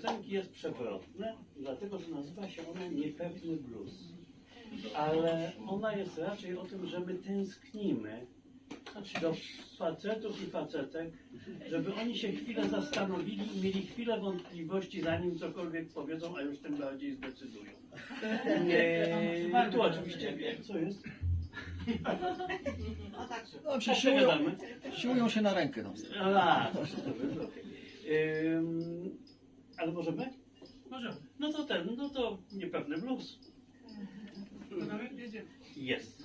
piosenki jest przewrotne, dlatego że nazywa się ona Niepewny Blues. Ale ona jest raczej o tym, że my tęsknimy do facetów i facetek, żeby oni się chwilę zastanowili i mieli chwilę wątpliwości, zanim cokolwiek powiedzą, a już tym bardziej zdecydują. Nie, tu oczywiście wiem, co jest. No, się siłują, siłują się na rękę. No. A, to okej. Ale możemy? Możemy. No to ten, no to niepewny blues. Jedziemy. Jest.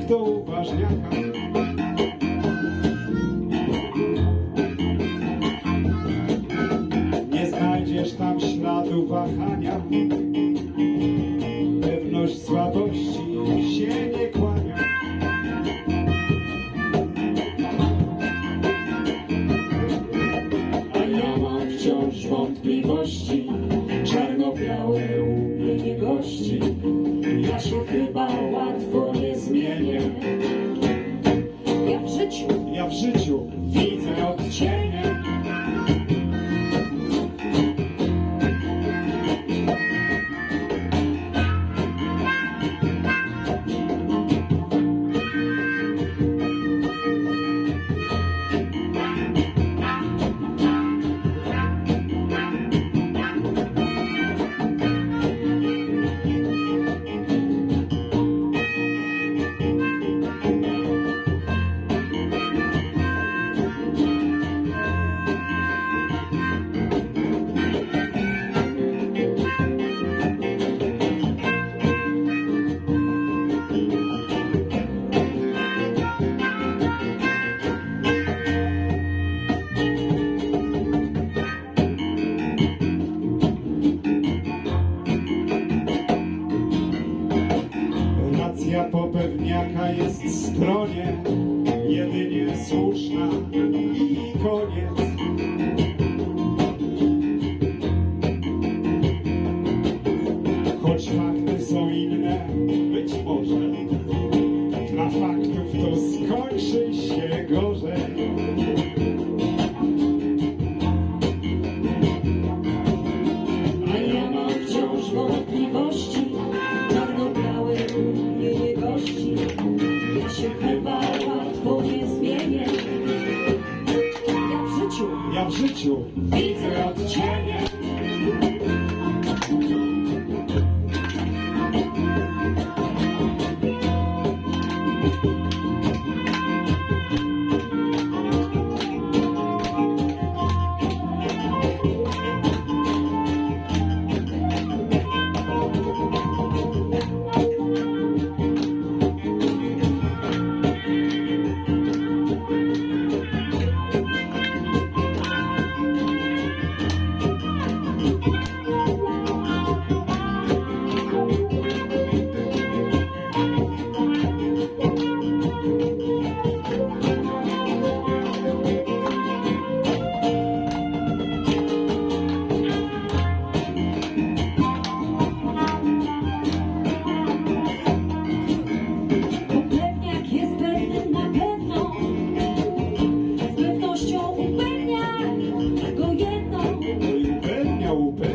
Jak to u ważniaka Nie znajdziesz tam śladu wahania. Pewność słabości się nie kłania. A ja mam wciąż wątpliwości. Czarno-białe umienie gości. Ja się chyba popewniaka jest stronie Jedynie słuszna i koniec. Choć fakty są inne, być może Dla faktów to skończy się gorzej плечо. Ветер отчаяния. mia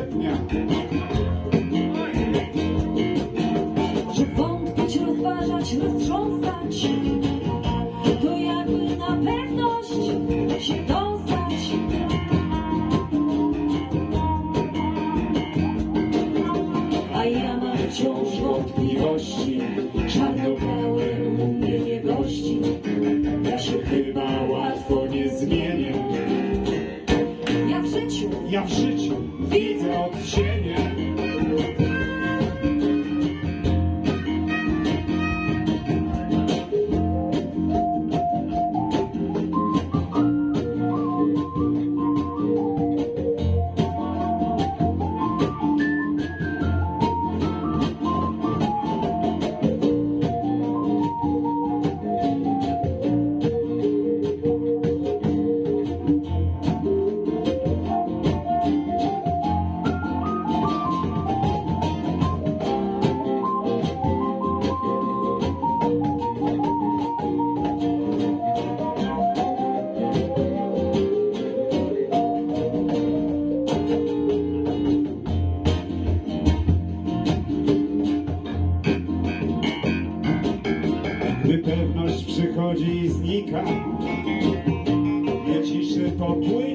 przychodzi i znika, nie ciszy popłynie muzyka.